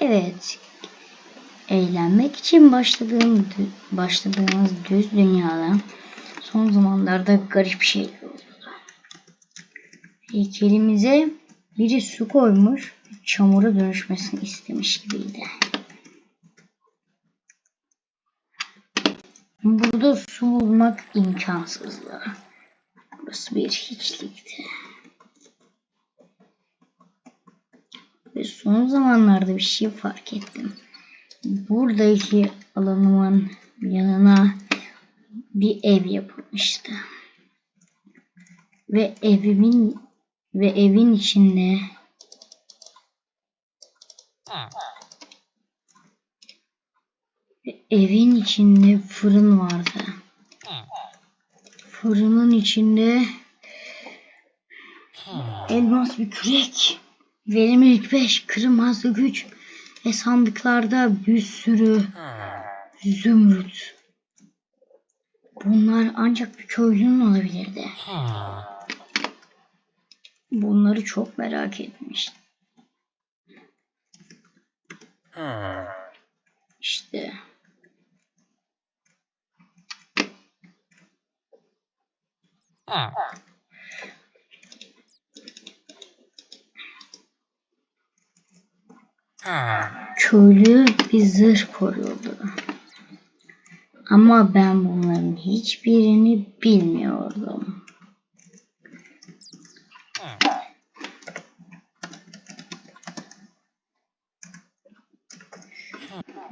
Evet. Eğlenmek için başladığım başladığımız düz dünyada son zamanlarda garip şeyler oldu. Heykelimize biri su koymuş, çamura dönüşmesini istemiş gibiydi. Burada su bulmak imkansızdı. Burası bir hiçlikti. Ve son zamanlarda bir şey fark ettim. Buradaki alanımın yanına bir ev yapılmıştı. Ve evimin ve evin içinde ve evin içinde fırın vardı. Fırının içinde elmas bir kürek, verimlilik 5, kırılmazlık güç ve sandıklarda bir sürü zümrüt. Bunlar ancak bir köylünün olabilirdi. Bunları çok merak etmiştim. İşte. Köylü bir zırh koruyordu. Ama ben bunların hiçbirini bilmiyordum.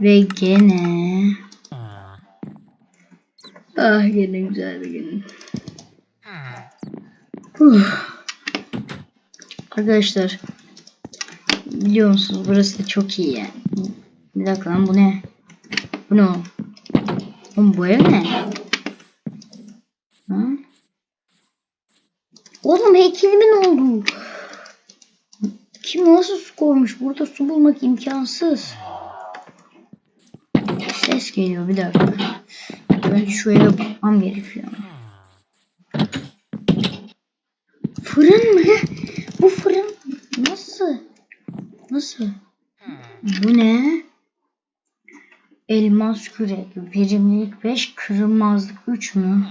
Ve gene Ah gene güzel bir gün. Arkadaşlar biliyor musunuz burası da çok iyi yani. Bir dakika lan bu ne? Bu ne oğlum? Bu ev ne? Ha? Oğlum heykelime ne oldu? Kim nasıl su koymuş? Burada su bulmak imkansız. Ses geliyor bir dakika. Ben şu eve bakmam gerekiyor. Fırın mı? Bu fırın? Nasıl? Bu ne? Elmas kürek, verimlilik 5, kırılmazlık 3 mü?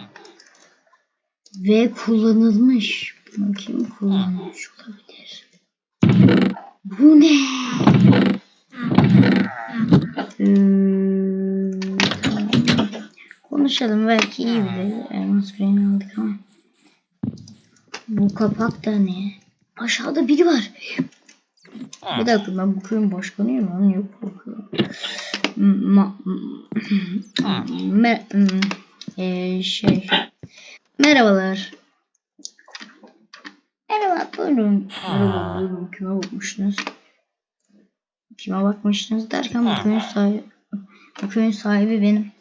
Ve kullanılmış. Bunu kim kullanmış olabilir? Bu ne? Hmm. Konuşalım belki iyi bir elmas küreğini aldık ama. Bu kapak da ne? Aşağıda biri var. Bir dakika ben köyün başkanıyım lan yok bakıyorum. Ma me e şey merhabalar. Merhaba buyurun. Merhaba buyurun kime bakmışsınız? Kime bakmışsınız derken bu köyün sahibi bu köyün sahibi benim.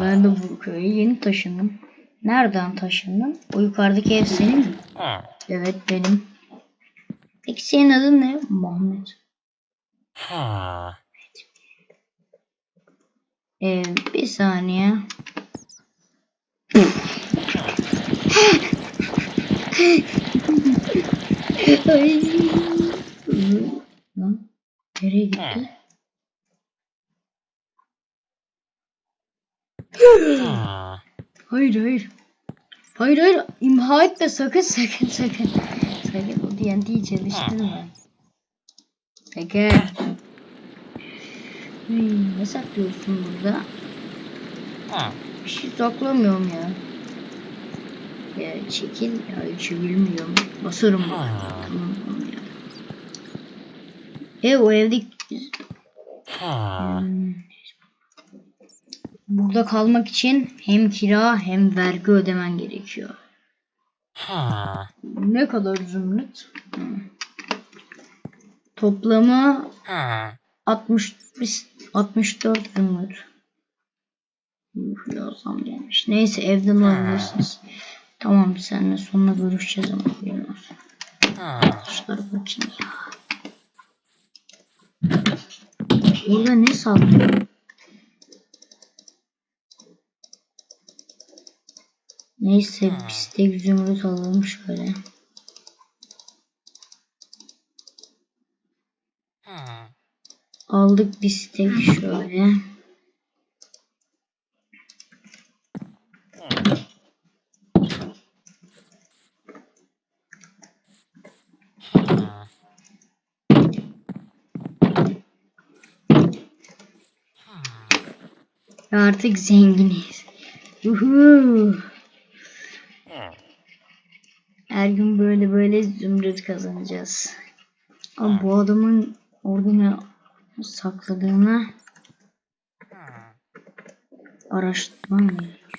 Ben de bu köye yeni taşındım. Nereden taşındın? O yukarıdaki ev senin mi? Evet benim. Peki senin adın ne? Muhammed. Ee, bir saniye. Ay. Lan nereye gitti? Hayır hayır. Hayır hayır. İmha etme sakın sakın sakın. Sakın o D&D'yi çalıştırma. Sakın. Hmm, ne saklıyorsun burada? Bir şey saklamıyorum ya. Ya çekil ya hiç bilmiyorum. Basarım bak. Tamam tamam ya. E o evde Hmm. Burada kalmak için hem kira hem vergi ödemen gerekiyor. Ne kadar zümrüt? Toplamı 60 64 zümrüt. Yazsam gelmiş. Neyse evden alabilirsiniz. Tamam seninle sonra görüşeceğiz ama haberin olsun. Şunlara bakayım ya. Burada ne saklıyor? Neyse biz tek zümrüt alalım şöyle. Aldık steak şöyle. Artık zenginiz. Uhu. Her gün böyle böyle zümrüt kazanacağız. Ama bu adamın orada ne sakladığını araştırmam gerekiyor.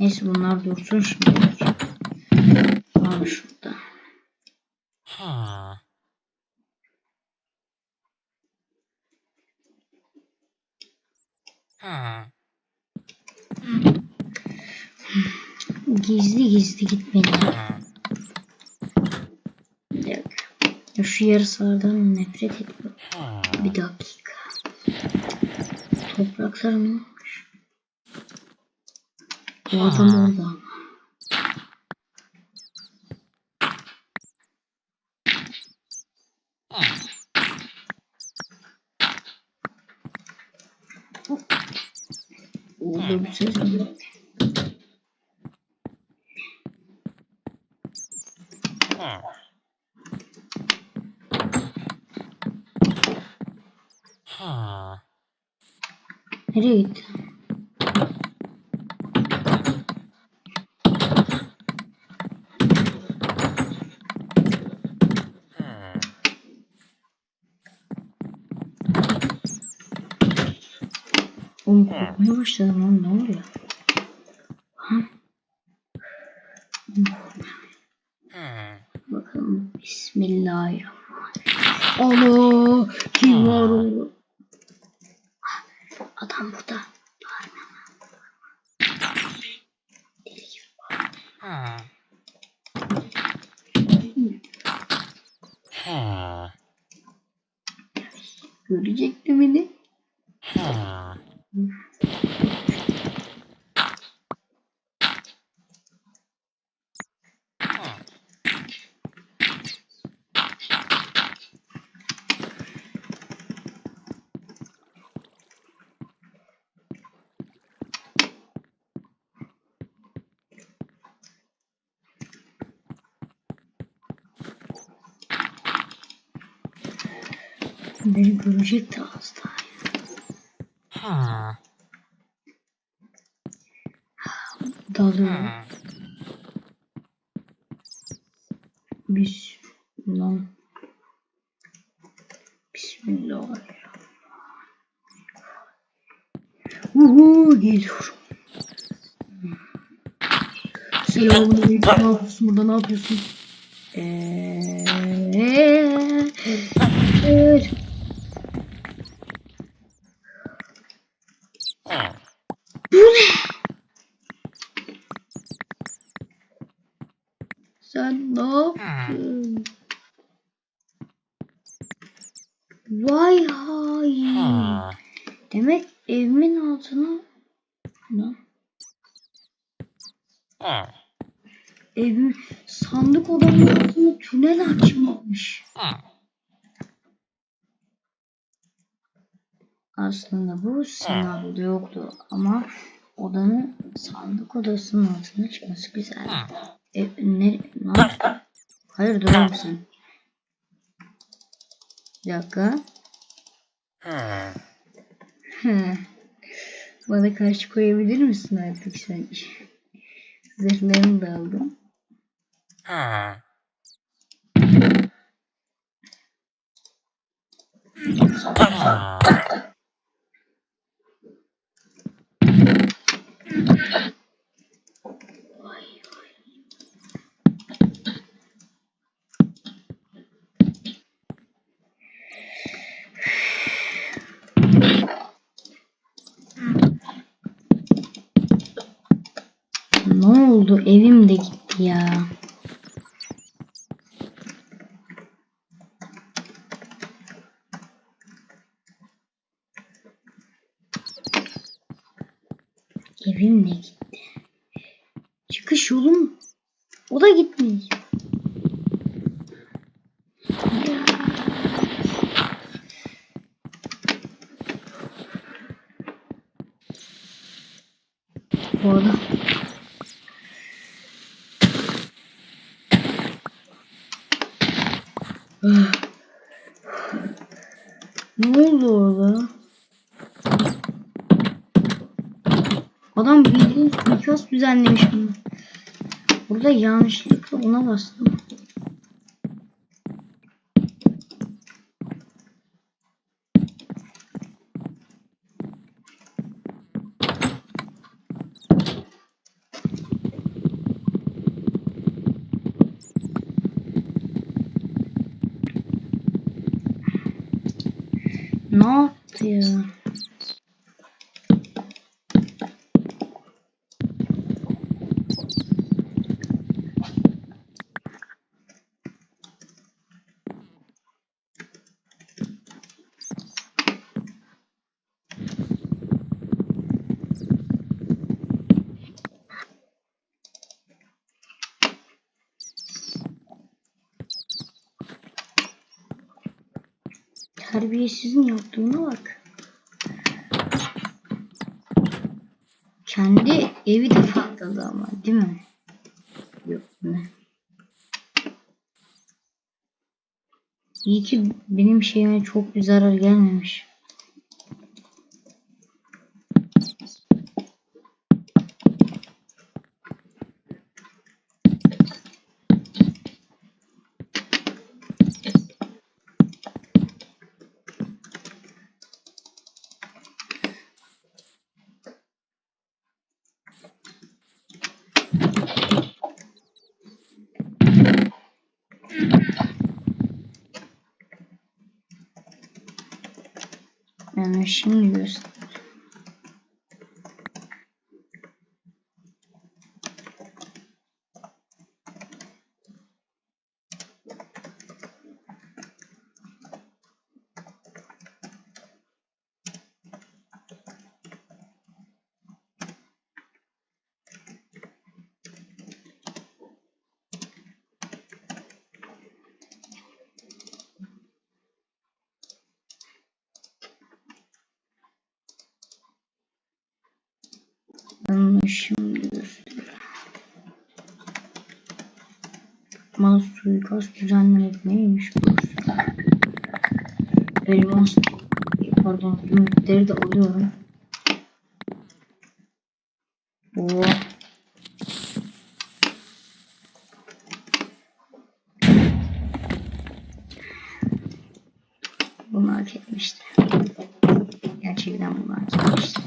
Neyse bunlar dursun şimdi. Var şurada. Gizli gizli gitmeliyim. Bir dakika. Ya Şu yarıslardan nefret ediyorum. Bir dakika. Topraklar ne olmuş? Bu adam orada ama. Orada bir ses mi? Nereye gitti? Oğlum korkmaya başladım lan ne oluyor? Ha? Bakalım Bismillahirrahmanirrahim. Allah kim var oğlum? Adam burada. Bağırma. Deli gibi bağırma. Görecekti beni. Beni görecekti az daha. Dalıyorum. Biz lan. Bismillahirrahmanirrahim. Uhu geliyorum. Yapıyorsun burada? Ne yapıyorsun? Eee. Evet. Bu ne? Sen ne yaptın? Vay hay. Demek evimin altına ne? Evim sandık odanın altına tünel açmış. Aslında bu senaryoda yoktu ama odanın sandık odasının altına çıkması güzel. E, ne, ne? Hayır dur oğlum sen. Bir dakika. Bana karşı koyabilir misin artık sen? Zırhlarını da aldım. Ne oldu? Evim de gitti ya. Evim de gitti. Çıkış yolum o da gitmiyor. Bu arada ne oldu orada? Adam bildiğin suikast düzenlemiş bunu. Burada yanlışlıkla buna bastım. Ne yaptı ya? Terbiyesizin yaptığına bak. Kendi evi de patladı ama değil mi? Yok ne? İyi ki benim şeyime çok bir zarar gelmemiş. Yani şimdi göster. Ben şimdi. Bana suikast düzenlemek neymiş bu? Elmas pardon zümrütleri de alıyorum. Oo. Bunu hak etmişti. Gerçekten bunu hak etmişti.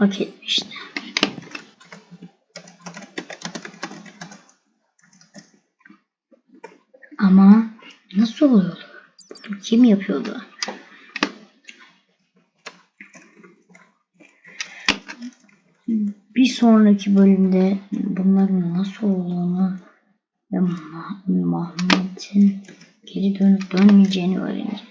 Hak etmişti. Ama nasıl oluyordu? Bunu kim yapıyordu? Bir sonraki bölümde bunların nasıl olduğunu ve Mah- Mahmut'un geri dönüp dönmeyeceğini öğreneceğiz.